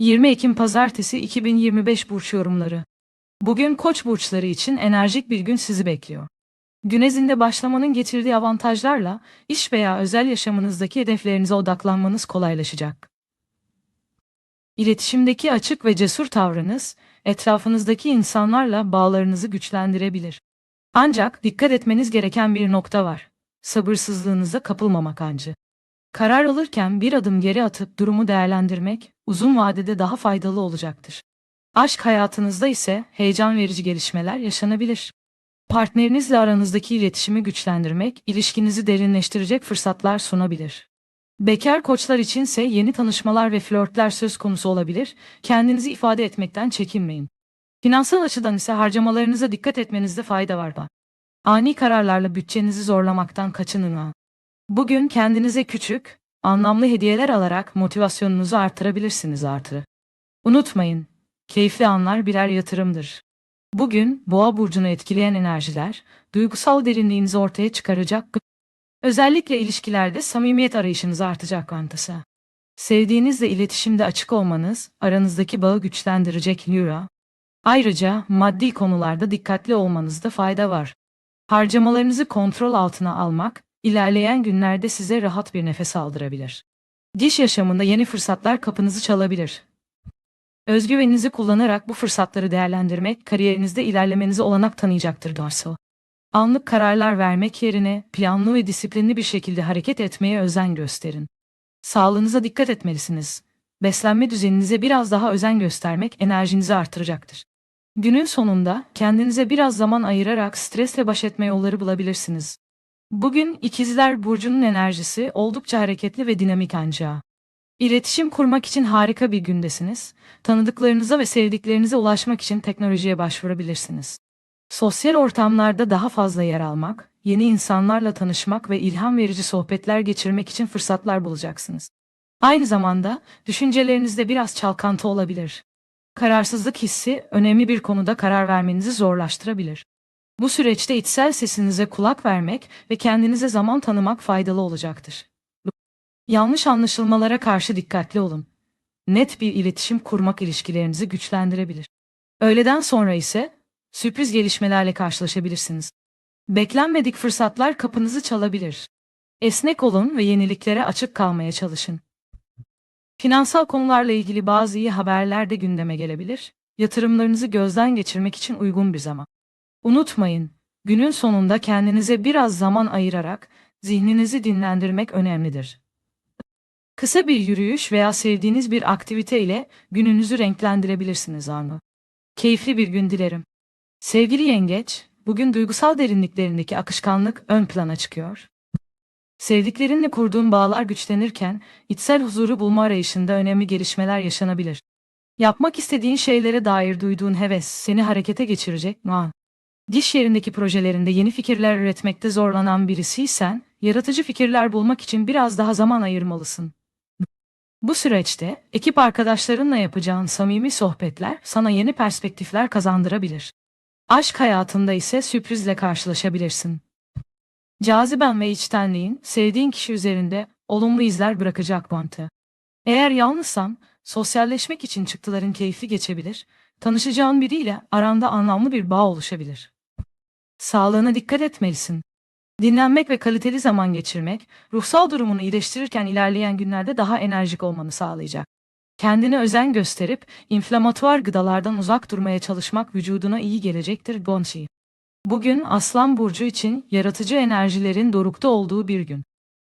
20 Ekim Pazartesi 2025 burç yorumları. Bugün Koç burçları için enerjik bir gün sizi bekliyor. Günezinde başlamanın getirdiği avantajlarla iş veya özel yaşamınızdaki hedeflerinize odaklanmanız kolaylaşacak. İletişimdeki açık ve cesur tavrınız etrafınızdaki insanlarla bağlarınızı güçlendirebilir. Ancak dikkat etmeniz gereken bir nokta var. Sabırsızlığınıza kapılmamak ancı. Karar alırken bir adım geri atıp durumu değerlendirmek uzun vadede daha faydalı olacaktır. Aşk hayatınızda ise heyecan verici gelişmeler yaşanabilir. Partnerinizle aranızdaki iletişimi güçlendirmek, ilişkinizi derinleştirecek fırsatlar sunabilir. Bekar koçlar içinse yeni tanışmalar ve flörtler söz konusu olabilir, kendinizi ifade etmekten çekinmeyin. Finansal açıdan ise harcamalarınıza dikkat etmenizde fayda var. Ani kararlarla bütçenizi zorlamaktan kaçının. Bugün kendinize küçük, anlamlı hediyeler alarak motivasyonunuzu artırabilirsiniz artırı. Unutmayın, keyifli anlar birer yatırımdır. Bugün boğa burcunu etkileyen enerjiler, duygusal derinliğinizi ortaya çıkaracak. Özellikle ilişkilerde samimiyet arayışınız artacak vantası. Sevdiğinizle iletişimde açık olmanız, aranızdaki bağı güçlendirecek Lyra. Ayrıca maddi konularda dikkatli olmanızda fayda var. Harcamalarınızı kontrol altına almak, ilerleyen günlerde size rahat bir nefes aldırabilir. Diş yaşamında yeni fırsatlar kapınızı çalabilir. Özgüveninizi kullanarak bu fırsatları değerlendirmek kariyerinizde ilerlemenize olanak tanıyacaktır Darso. Anlık kararlar vermek yerine planlı ve disiplinli bir şekilde hareket etmeye özen gösterin. Sağlığınıza dikkat etmelisiniz. Beslenme düzeninize biraz daha özen göstermek enerjinizi artıracaktır. Günün sonunda kendinize biraz zaman ayırarak stresle baş etme yolları bulabilirsiniz. Bugün ikizler burcunun enerjisi oldukça hareketli ve dinamik ancağı. İletişim kurmak için harika bir gündesiniz. Tanıdıklarınıza ve sevdiklerinize ulaşmak için teknolojiye başvurabilirsiniz. Sosyal ortamlarda daha fazla yer almak, yeni insanlarla tanışmak ve ilham verici sohbetler geçirmek için fırsatlar bulacaksınız. Aynı zamanda düşüncelerinizde biraz çalkantı olabilir. Kararsızlık hissi önemli bir konuda karar vermenizi zorlaştırabilir. Bu süreçte içsel sesinize kulak vermek ve kendinize zaman tanımak faydalı olacaktır. Yanlış anlaşılmalara karşı dikkatli olun. Net bir iletişim kurmak ilişkilerinizi güçlendirebilir. Öğleden sonra ise sürpriz gelişmelerle karşılaşabilirsiniz. Beklenmedik fırsatlar kapınızı çalabilir. Esnek olun ve yeniliklere açık kalmaya çalışın. Finansal konularla ilgili bazı iyi haberler de gündeme gelebilir. Yatırımlarınızı gözden geçirmek için uygun bir zaman. Unutmayın, günün sonunda kendinize biraz zaman ayırarak zihninizi dinlendirmek önemlidir. Kısa bir yürüyüş veya sevdiğiniz bir aktivite ile gününüzü renklendirebilirsiniz anı. Keyifli bir gün dilerim. Sevgili yengeç, bugün duygusal derinliklerindeki akışkanlık ön plana çıkıyor. Sevdiklerinle kurduğun bağlar güçlenirken içsel huzuru bulma arayışında önemli gelişmeler yaşanabilir. Yapmak istediğin şeylere dair duyduğun heves seni harekete geçirecek mu? Diş yerindeki projelerinde yeni fikirler üretmekte zorlanan birisiysen, yaratıcı fikirler bulmak için biraz daha zaman ayırmalısın. Bu süreçte ekip arkadaşlarınla yapacağın samimi sohbetler sana yeni perspektifler kazandırabilir. Aşk hayatında ise sürprizle karşılaşabilirsin. Caziben ve içtenliğin sevdiğin kişi üzerinde olumlu izler bırakacak bantı. Eğer yalnızsan, sosyalleşmek için çıktıların keyifli geçebilir, tanışacağın biriyle aranda anlamlı bir bağ oluşabilir. Sağlığına dikkat etmelisin. Dinlenmek ve kaliteli zaman geçirmek, ruhsal durumunu iyileştirirken ilerleyen günlerde daha enerjik olmanı sağlayacak. Kendine özen gösterip, inflamatuar gıdalardan uzak durmaya çalışmak vücuduna iyi gelecektir Gonchi. Bugün Aslan Burcu için yaratıcı enerjilerin dorukta olduğu bir gün.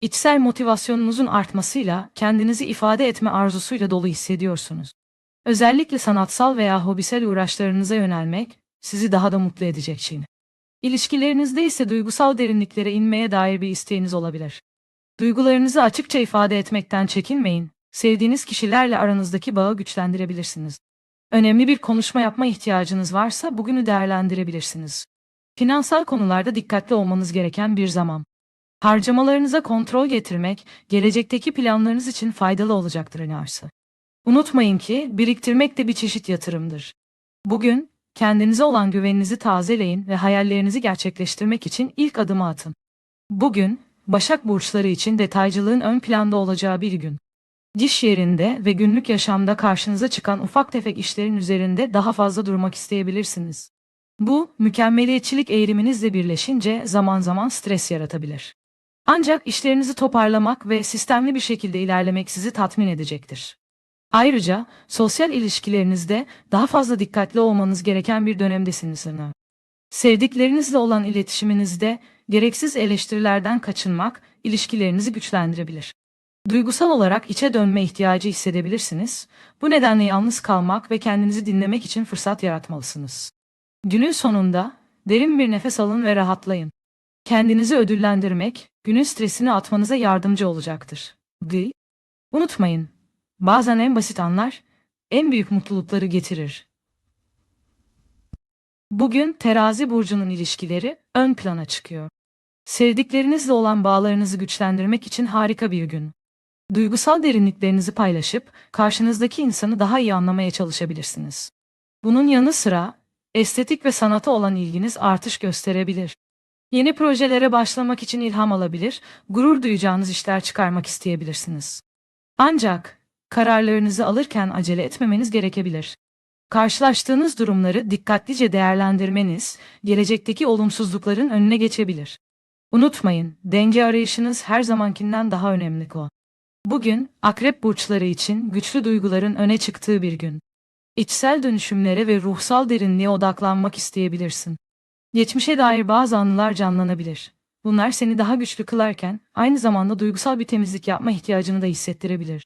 İçsel motivasyonunuzun artmasıyla kendinizi ifade etme arzusuyla dolu hissediyorsunuz. Özellikle sanatsal veya hobisel uğraşlarınıza yönelmek sizi daha da mutlu edecek şey. İlişkilerinizde ise duygusal derinliklere inmeye dair bir isteğiniz olabilir. Duygularınızı açıkça ifade etmekten çekinmeyin, sevdiğiniz kişilerle aranızdaki bağı güçlendirebilirsiniz. Önemli bir konuşma yapma ihtiyacınız varsa bugünü değerlendirebilirsiniz. Finansal konularda dikkatli olmanız gereken bir zaman. Harcamalarınıza kontrol getirmek, gelecekteki planlarınız için faydalı olacaktır önerisi. Unutmayın ki biriktirmek de bir çeşit yatırımdır. Bugün, kendinize olan güveninizi tazeleyin ve hayallerinizi gerçekleştirmek için ilk adımı atın. Bugün, Başak burçları için detaycılığın ön planda olacağı bir gün. Diş yerinde ve günlük yaşamda karşınıza çıkan ufak tefek işlerin üzerinde daha fazla durmak isteyebilirsiniz. Bu, mükemmeliyetçilik eğiliminizle birleşince zaman zaman stres yaratabilir. Ancak işlerinizi toparlamak ve sistemli bir şekilde ilerlemek sizi tatmin edecektir. Ayrıca sosyal ilişkilerinizde daha fazla dikkatli olmanız gereken bir dönemdesiniz. Sevdiklerinizle olan iletişiminizde gereksiz eleştirilerden kaçınmak ilişkilerinizi güçlendirebilir. Duygusal olarak içe dönme ihtiyacı hissedebilirsiniz. Bu nedenle yalnız kalmak ve kendinizi dinlemek için fırsat yaratmalısınız. Günün sonunda derin bir nefes alın ve rahatlayın. Kendinizi ödüllendirmek, günün stresini atmanıza yardımcı olacaktır. Di. Unutmayın, bazen en basit anlar en büyük mutlulukları getirir. Bugün terazi burcunun ilişkileri ön plana çıkıyor. Sevdiklerinizle olan bağlarınızı güçlendirmek için harika bir gün. Duygusal derinliklerinizi paylaşıp karşınızdaki insanı daha iyi anlamaya çalışabilirsiniz. Bunun yanı sıra estetik ve sanata olan ilginiz artış gösterebilir. Yeni projelere başlamak için ilham alabilir, gurur duyacağınız işler çıkarmak isteyebilirsiniz. Ancak kararlarınızı alırken acele etmemeniz gerekebilir. Karşılaştığınız durumları dikkatlice değerlendirmeniz, gelecekteki olumsuzlukların önüne geçebilir. Unutmayın, denge arayışınız her zamankinden daha önemli o. Bugün, akrep burçları için güçlü duyguların öne çıktığı bir gün. İçsel dönüşümlere ve ruhsal derinliğe odaklanmak isteyebilirsin. Geçmişe dair bazı anılar canlanabilir. Bunlar seni daha güçlü kılarken, aynı zamanda duygusal bir temizlik yapma ihtiyacını da hissettirebilir.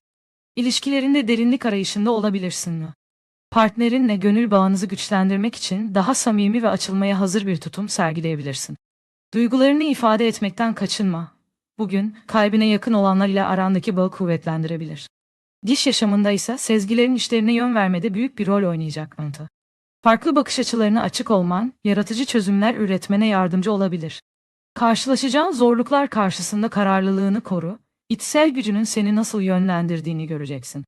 İlişkilerinde derinlik arayışında olabilirsin. Partnerinle gönül bağınızı güçlendirmek için daha samimi ve açılmaya hazır bir tutum sergileyebilirsin. Duygularını ifade etmekten kaçınma. Bugün kalbine yakın olanlar ile arandaki bağı kuvvetlendirebilir. Diş yaşamında ise sezgilerin işlerine yön vermede büyük bir rol oynayacak mantı. Farklı bakış açılarına açık olman, yaratıcı çözümler üretmene yardımcı olabilir. Karşılaşacağın zorluklar karşısında kararlılığını koru, içsel gücünün seni nasıl yönlendirdiğini göreceksin.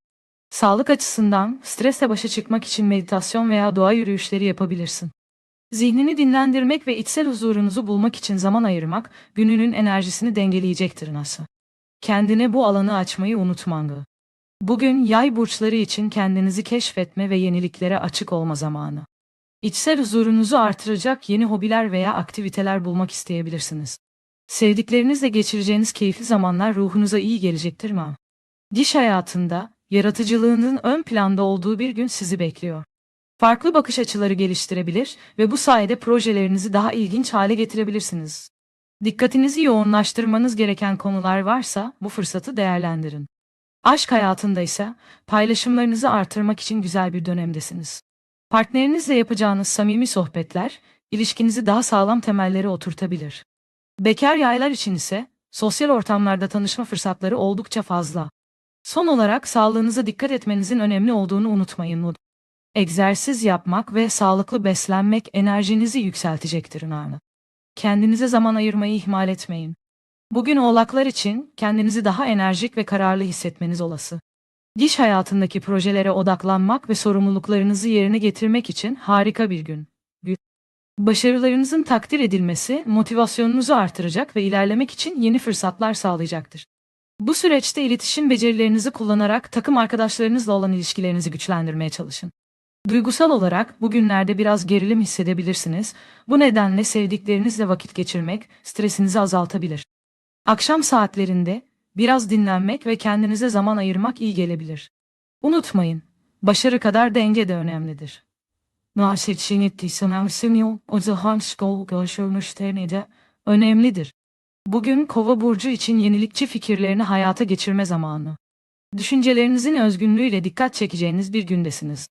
Sağlık açısından stresle başa çıkmak için meditasyon veya doğa yürüyüşleri yapabilirsin. Zihnini dinlendirmek ve içsel huzurunuzu bulmak için zaman ayırmak gününün enerjisini dengeleyecektir nasıl. Kendine bu alanı açmayı unutmandı. Bugün yay burçları için kendinizi keşfetme ve yeniliklere açık olma zamanı. İçsel huzurunuzu artıracak yeni hobiler veya aktiviteler bulmak isteyebilirsiniz. Sevdiklerinizle geçireceğiniz keyifli zamanlar ruhunuza iyi gelecektir mi? Diş hayatında yaratıcılığının ön planda olduğu bir gün sizi bekliyor. Farklı bakış açıları geliştirebilir ve bu sayede projelerinizi daha ilginç hale getirebilirsiniz. Dikkatinizi yoğunlaştırmanız gereken konular varsa bu fırsatı değerlendirin. Aşk hayatında ise paylaşımlarınızı artırmak için güzel bir dönemdesiniz. Partnerinizle yapacağınız samimi sohbetler ilişkinizi daha sağlam temellere oturtabilir. Bekar yaylar için ise sosyal ortamlarda tanışma fırsatları oldukça fazla. Son olarak sağlığınıza dikkat etmenizin önemli olduğunu unutmayın. Egzersiz yapmak ve sağlıklı beslenmek enerjinizi yükseltecektir inanın. Kendinize zaman ayırmayı ihmal etmeyin. Bugün oğlaklar için kendinizi daha enerjik ve kararlı hissetmeniz olası. Diş hayatındaki projelere odaklanmak ve sorumluluklarınızı yerine getirmek için harika bir gün. Başarılarınızın takdir edilmesi motivasyonunuzu artıracak ve ilerlemek için yeni fırsatlar sağlayacaktır. Bu süreçte iletişim becerilerinizi kullanarak takım arkadaşlarınızla olan ilişkilerinizi güçlendirmeye çalışın. Duygusal olarak bugünlerde biraz gerilim hissedebilirsiniz. Bu nedenle sevdiklerinizle vakit geçirmek stresinizi azaltabilir. Akşam saatlerinde biraz dinlenmek ve kendinize zaman ayırmak iyi gelebilir. Unutmayın, başarı kadar denge de önemlidir. Nasipçinittiysem o zaman skol görüşülmüşlerini de önemlidir. Bugün Kova burcu için yenilikçi fikirlerini hayata geçirme zamanı. Düşüncelerinizin özgünlüğüyle dikkat çekeceğiniz bir gündesiniz.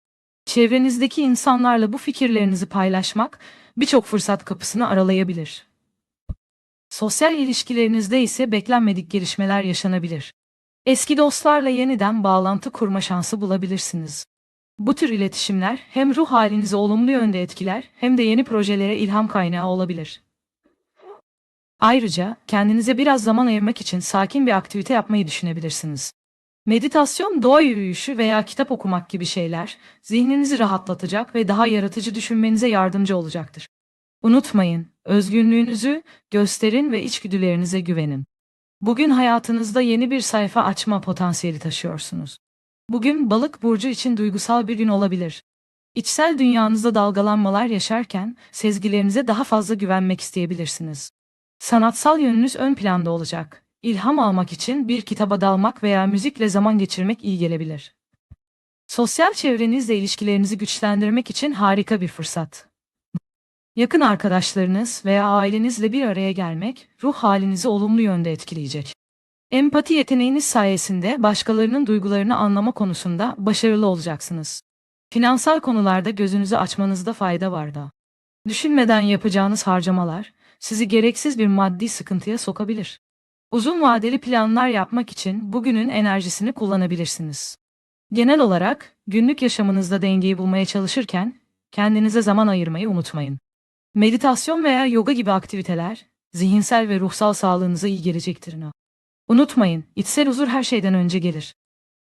Çevrenizdeki insanlarla bu fikirlerinizi paylaşmak birçok fırsat kapısını aralayabilir. Sosyal ilişkilerinizde ise beklenmedik gelişmeler yaşanabilir. Eski dostlarla yeniden bağlantı kurma şansı bulabilirsiniz. Bu tür iletişimler hem ruh halinizi olumlu yönde etkiler hem de yeni projelere ilham kaynağı olabilir. Ayrıca kendinize biraz zaman ayırmak için sakin bir aktivite yapmayı düşünebilirsiniz. Meditasyon, doğa yürüyüşü veya kitap okumak gibi şeyler zihninizi rahatlatacak ve daha yaratıcı düşünmenize yardımcı olacaktır. Unutmayın, özgünlüğünüzü gösterin ve içgüdülerinize güvenin. Bugün hayatınızda yeni bir sayfa açma potansiyeli taşıyorsunuz. Bugün balık burcu için duygusal bir gün olabilir. İçsel dünyanızda dalgalanmalar yaşarken sezgilerinize daha fazla güvenmek isteyebilirsiniz. Sanatsal yönünüz ön planda olacak. İlham almak için bir kitaba dalmak veya müzikle zaman geçirmek iyi gelebilir. Sosyal çevrenizle ilişkilerinizi güçlendirmek için harika bir fırsat. Yakın arkadaşlarınız veya ailenizle bir araya gelmek ruh halinizi olumlu yönde etkileyecek. Empati yeteneğiniz sayesinde başkalarının duygularını anlama konusunda başarılı olacaksınız. Finansal konularda gözünüzü açmanızda fayda var da. Düşünmeden yapacağınız harcamalar sizi gereksiz bir maddi sıkıntıya sokabilir. Uzun vadeli planlar yapmak için bugünün enerjisini kullanabilirsiniz. Genel olarak günlük yaşamınızda dengeyi bulmaya çalışırken kendinize zaman ayırmayı unutmayın. Meditasyon veya yoga gibi aktiviteler zihinsel ve ruhsal sağlığınıza iyi gelecektir. Unutmayın, içsel huzur her şeyden önce gelir.